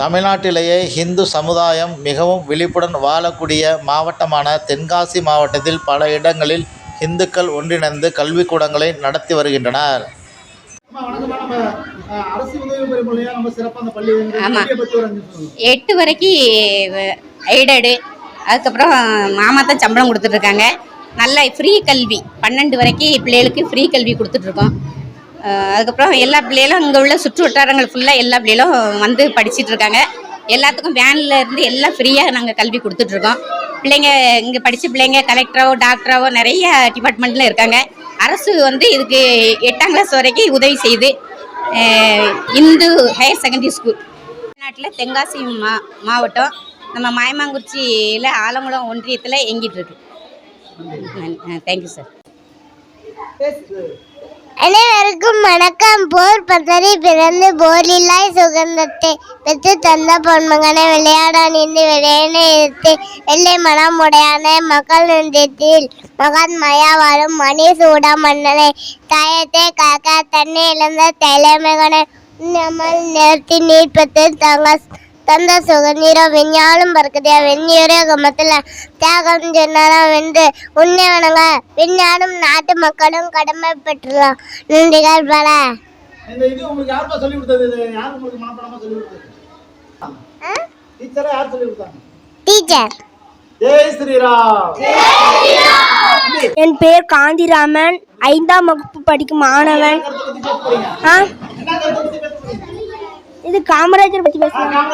தமிழ்நாட்டிலேயே இந்து சமுதாயம் மிகவும் விழிப்புடன் வாழக்கூடிய மாவட்டமான தென்காசி மாவட்டத்தில் பல இடங்களில் இந்துக்கள் ஒன்றிணைந்து கல்விக்கூடங்களை நடத்தி வருகின்றனர். எட்டு வரைக்கும் எய்டடு அதுக்கப்புறம் மாமா தான் சம்பளம் கொடுத்துட்ருக்காங்க நல்ல ஃப்ரீ கல்வி. பன்னெண்டு வரைக்கும் பிள்ளைகளுக்கு ஃப்ரீ கல்வி கொடுத்துட்ருக்கோம் அதுக்கப்புறம் எல்லா பிள்ளைகளும் இங்கே உள்ள சுற்று வட்டாரங்கள் ஃபுல்லாக எல்லா பிள்ளைகளும் வந்து படிச்சுட்டு இருக்காங்க. எல்லாத்துக்கும் வேனில் இருந்து எல்லாம் ஃப்ரீயாக நாங்கள் கல்வி கொடுத்துட்ருக்கோம் பிள்ளைங்க இங்கே படித்த பிள்ளைங்க கலெக்டராவோ டாக்டராவோ நிறைய டிபார்ட்மெண்ட்டில் இருக்காங்க. அரசு வந்து இதுக்கு எட்டாம் கிளாஸ் வரைக்கும் உதவி செய்யுது. இந்து ஹையர் செகண்டரி ஸ்கூல் தமிழ்நாட்டில் தென்காசி மா மாவட்டம் நம்ம மாயமாங்குறிச்சியில் ஆலங்குளம் ஒன்றியத்தில் இயங்கிட்டு இருக்கு. தேங்க்யூ சார் அனைவருக்கும் வணக்கம். போர் பதறி பிறந்து போரில்லாய் சுகந்தத்தை பெற்று தந்த பொன்மகனை விளையாடான் இன்று விளையாட எடுத்து வெள்ளை மனம் உடையான மக்கள் நின்றத்தில் மகன் மயாவாரும் மணி சூட மன்னனை தாயத்தை காக்க தன்னை இழந்த தலைமகனை நம்மள் நிறுத்தி நீர் பெற்று தங்க தந்த சுகநீரம் விஞ்ஞாலும் பறக்குதே வெந்நீரே கமத்தில். தியாகம் சொன்னாலும் வென்று உன்னை வணங்க. விஞ்ஞானம் நாட்டு மக்களும் கடமை பெற்றுலாம் நன்றிகள் பல. இந்த இது உங்களுக்கு யாருப்பா சொல்லி கொடுத்தது? இது யார் உங்களுக்கு மனப்பாடமா சொல்லி கொடுத்தது? டீச்சரா யார் சொல்லி கொடுத்தாங்க? டீச்சர் ஜெய் ஸ்ரீராம். என் பெயர் காந்திராமன். ஐந்தாம் வகுப்பு படிக்கும் மாணவன். ஆ? இது காமராஜர் பற்றி பேசுகிறேன்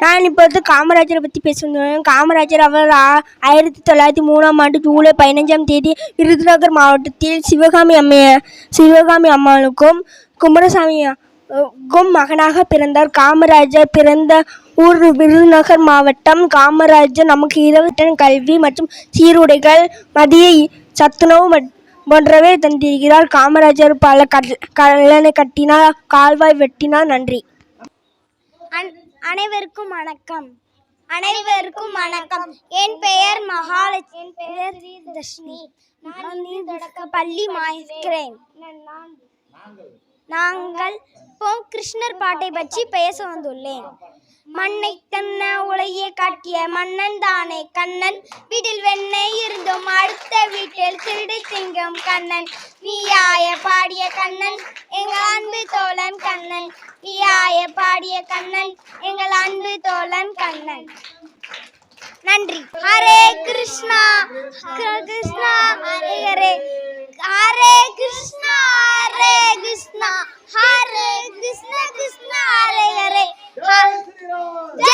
நான் இப்போ வந்து காமராஜரை பற்றி பேசுகிறேன் காமராஜர் அவர் ஆ- ஆயிரத்தி தொள்ளாயிரத்தி மூணாம் ஆண்டு ஜூலை பதினஞ்சாம் தேதி விருதுநகர் மாவட்டத்தில் சிவகாமி அம்மைய சிவகாமி அம்மாளுக்கும் குமாரசாமி மகனாக பிறந்தார். காமராஜர் பிறந்த ஊர் விருதுநகர் மாவட்டம் காமராஜர். நமக்கு இருபத்தி கல்வி மற்றும் சீருடைகள் மதிய சத்துணவு மட்- போன்றவை தந்திருக்கிறார் காமராஜர் பல கல் கல்லணை கட்டினார் கால்வாய் வெட்டினார் நன்றி. அனைவருக்கும் வணக்கம். அனைவருக்கும் வணக்கம். என் பெயர் மகாலட்சுமி. என் பெயர் தர்ஷினி நான் நீர் தொடக்க பள்ளி மாய்க்கிறேன். நாங்கள் இப்போ கிருஷ்ணர் பாட்டை பற்றி பேச வந்துள்ளேன். மண்ணை தன்ன உலையை காட்டிய மன்னன் தானே கண்ணன். வீட்டில் வெண்ணெய் இருந்தும் அடுத்த வீட்டில் திருடி சிங்கம் கண்ணன். வீயாய பாடிய கண்ணன் எங்கள் அன்பு தோழன் கண்ணன். வீயாய பாடிய கண்ணன் எங்கள் அன்பு தோழன் கண்ணன். நன்றி. ஹரே கிருஷ்ணா கிருஷ்ணா ஹரே. இருக்கிறார்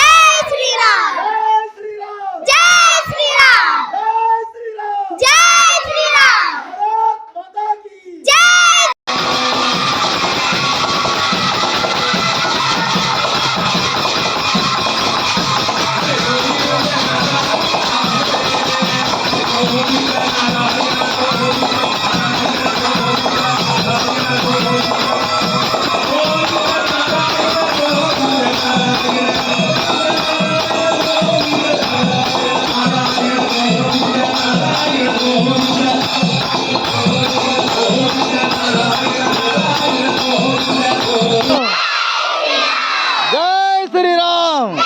श्रीराम